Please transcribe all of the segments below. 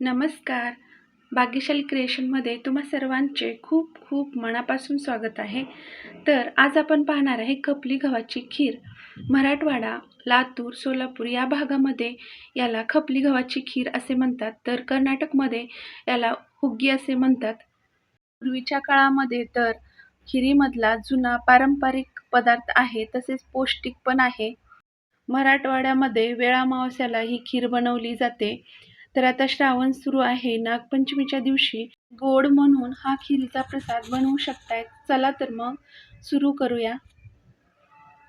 नमस्कार. भाग्यशाली क्रिएशनमध्ये तुम्हा सर्वांचे खूप खूप मनापासून स्वागत आहे. तर आज आपण पाहणार आहे खपली गव्हाची खीर. मराठवाडा लातूर सोलापूर या भागामध्ये याला खपली गव्हाची खीर असे म्हणतात. तर कर्नाटकमध्ये याला हुग्गी असे म्हणतात. पूर्वीच्या काळामध्ये तर खिरीमधला जुना पारंपरिक पदार्थ आहे तसेच पौष्टिक पण आहे. मराठवाड्यामध्ये वेळामावस्याला ही खीर बनवली जाते. तर आता श्रावण सुरू आहे. नागपंचमीच्या दिवशी गोड म्हणून हा खिरीचा प्रसाद बनवू शकताय. चला तर मग सुरू करूया.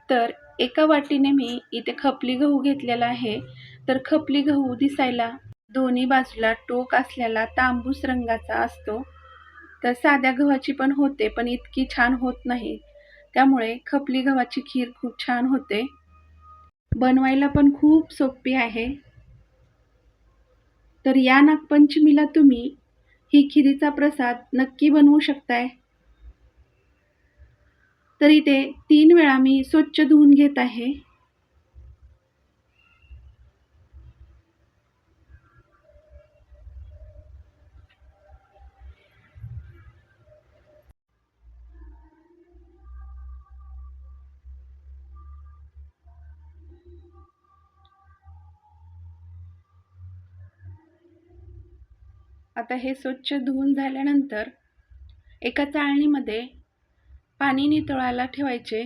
तर एका वाटीने मी इथे खपली गहू घेतलेला आहे. तर खपली गहू दिसायला दोन्ही बाजूला टोक असलेला तांबूस रंगाचा असतो. तर साध्या गव्हाची पण होते पण इतकी छान होत नाही. त्यामुळे खपली गव्हाची खीर खूप छान होते. बनवायला पण खूप सोपी आहे. तर या नागपंचमीला तुम्ही ही खिरीचा प्रसाद नक्की बनवू शकताय. तर इथे तीन वेळा मी स्वच्छ धुवून घेत आहे. आता हे स्वच्छ धुवून झाल्यानंतर एका चाळणीमध्ये पाणी नितळायला ठेवायचे.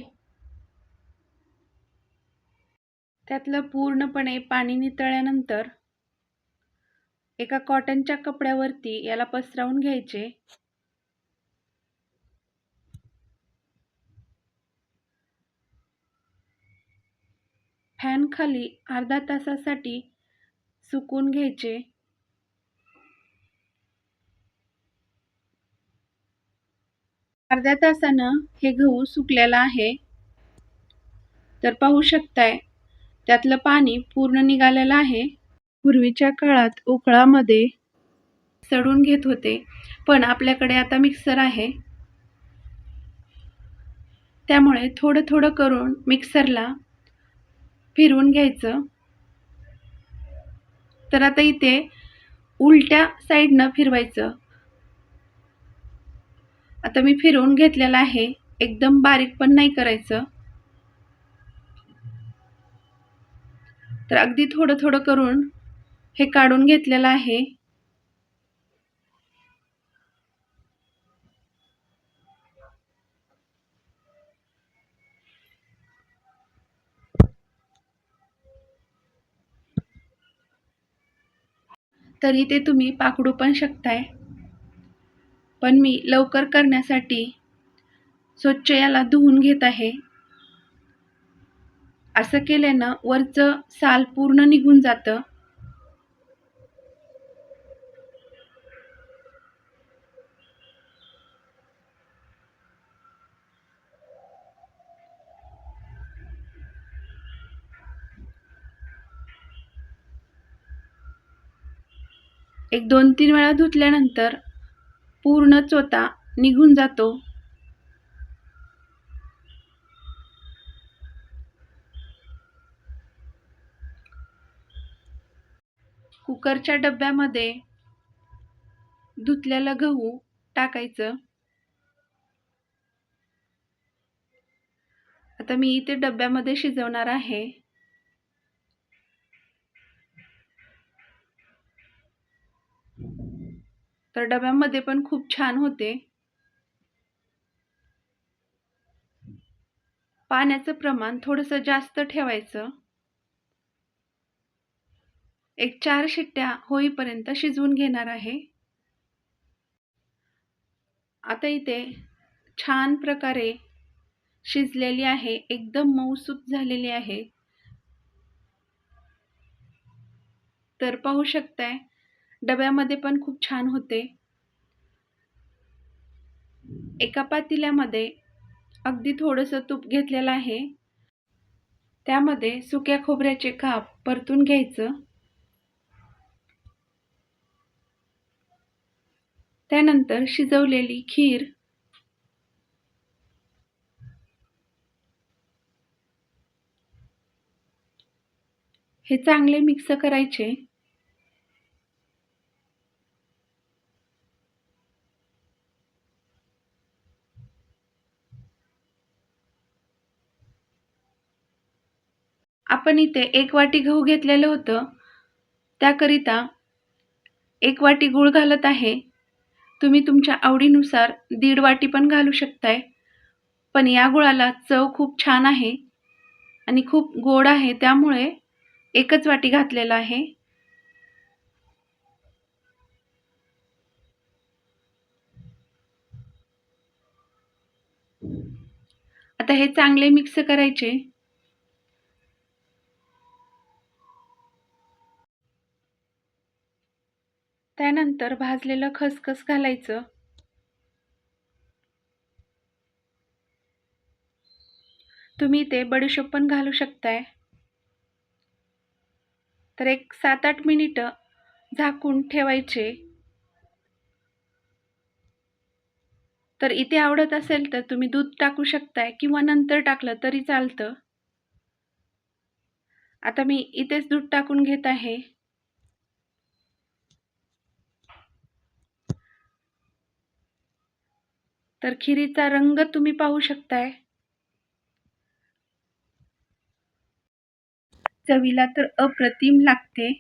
त्यातलं पूर्णपणे पाणी नितळल्यानंतर एका कॉटनच्या कपड्यावरती याला पसरवून घ्यायचे. फॅन खाली अर्धा तासासाठी सुकून घ्यायचे. अर्ध्या तासानं हे गहू सुकलेला आहे. तर पाहू शकताय त्यातलं पाणी पूर्ण निघालेलं आहे. पूर्वीच्या काळात उकळामध्ये सडून घेत होते पण आपल्याकडे आता मिक्सर आहे. त्यामुळे थोडं थोडं करून मिक्सरला फिरवून घ्यायचं. तर आता इथे उलट्या साईडनं फिरवायचं. आता मी फिरवून घेतलेला आहे. एकदम बारीक पण नाही करायचं. तर अगदी थोडं थोडं करून हे काढून घेतलेलं आहे. तरी ते तुम्ही पाकडू पण शकताय. पण मी लवकर करण्यासाठी स्वच्छ याला धुवून घेत आहे. असं केल्यानं वरचं साल पूर्ण निघून जातं. एक दोन तीन वेळा धुतल्यानंतर पूर्ण चोथा निघून जातो. कुकरच्या डब्यामध्ये धुतलेलं गहू टाकायचं. आता मी इथे डब्यामध्ये शिजवणार आहे. तर डब्यामध्ये पण खूप छान होते. पाण्याचं प्रमाण थोडंसं जास्त ठेवायचं. एक चार शिट्ट्या होईपर्यंत शिजवून घेणार आहे. आता इथे छान प्रकारे शिजलेली आहे एकदम मऊसूत झालेली आहे. तर पाहू शकताय डब्यामध्ये पण खूप छान होते. एका पातेल्यामध्ये अगदी थोडंसं तूप घेतलेलं आहे. त्यामध्ये सुक्या खोबऱ्याचे काप परतून घ्यायचं. त्यानंतर शिजवलेली खीर. हे चांगले मिक्स करायचे. आपण इथे एक वाटी गहू घेतलेलं होतं. त्याकरिता एक वाटी गूळ घालत आहे. तुम्ही तुमच्या आवडीनुसार दीड वाटी पण घालू शकताय. पण या गुळाला चव खूप छान आहे आणि खूप गोड आहे. त्यामुळे एकच वाटी घातलेला आहे. आता हे चांगले मिक्स करायचे. त्यानंतर भाजलेलं खसखस घालायचं. तुम्ही ते बडीशोप पण घालू शकताय. तर एक सात आठ मिनिटं झाकून ठेवायचे. तर इथे आवडत असेल तर तुम्ही दूध टाकू शकताय किंवा नंतर टाकलं तरी चालतं. आता मी इथेच दूध टाकून घेत आहे. तर खिरीचा रंग तुम्ही पाहू शकताय. चवीला तर अप्रतिम लागते.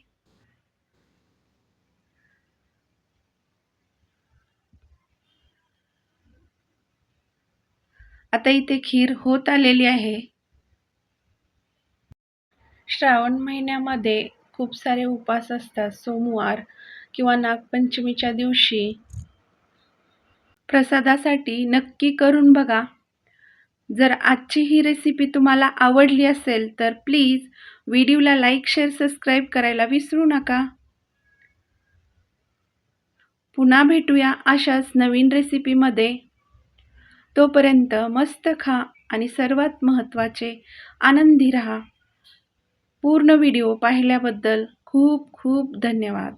आता इथे खीर होत आलेली आहे. श्रावण महिन्यामध्ये खूप सारे उपास असतात. सोमवार किंवा नागपंचमीच्या दिवशी प्रसादासाठी नक्की करून बघा. जर आजची ही रेसिपी तुम्हाला आवडली असेल तर प्लीज व्हिडिओला लाईक शेअर सबस्क्राईब करायला विसरू नका. पुन्हा भेटूया अशाच नवीन रेसिपीमध्ये तोपर्यंत मस्त खा आणि सर्वात महत्त्वाचे आनंदी रहा. पूर्ण व्हिडिओ पाहिल्याबद्दल खूप खूप धन्यवाद.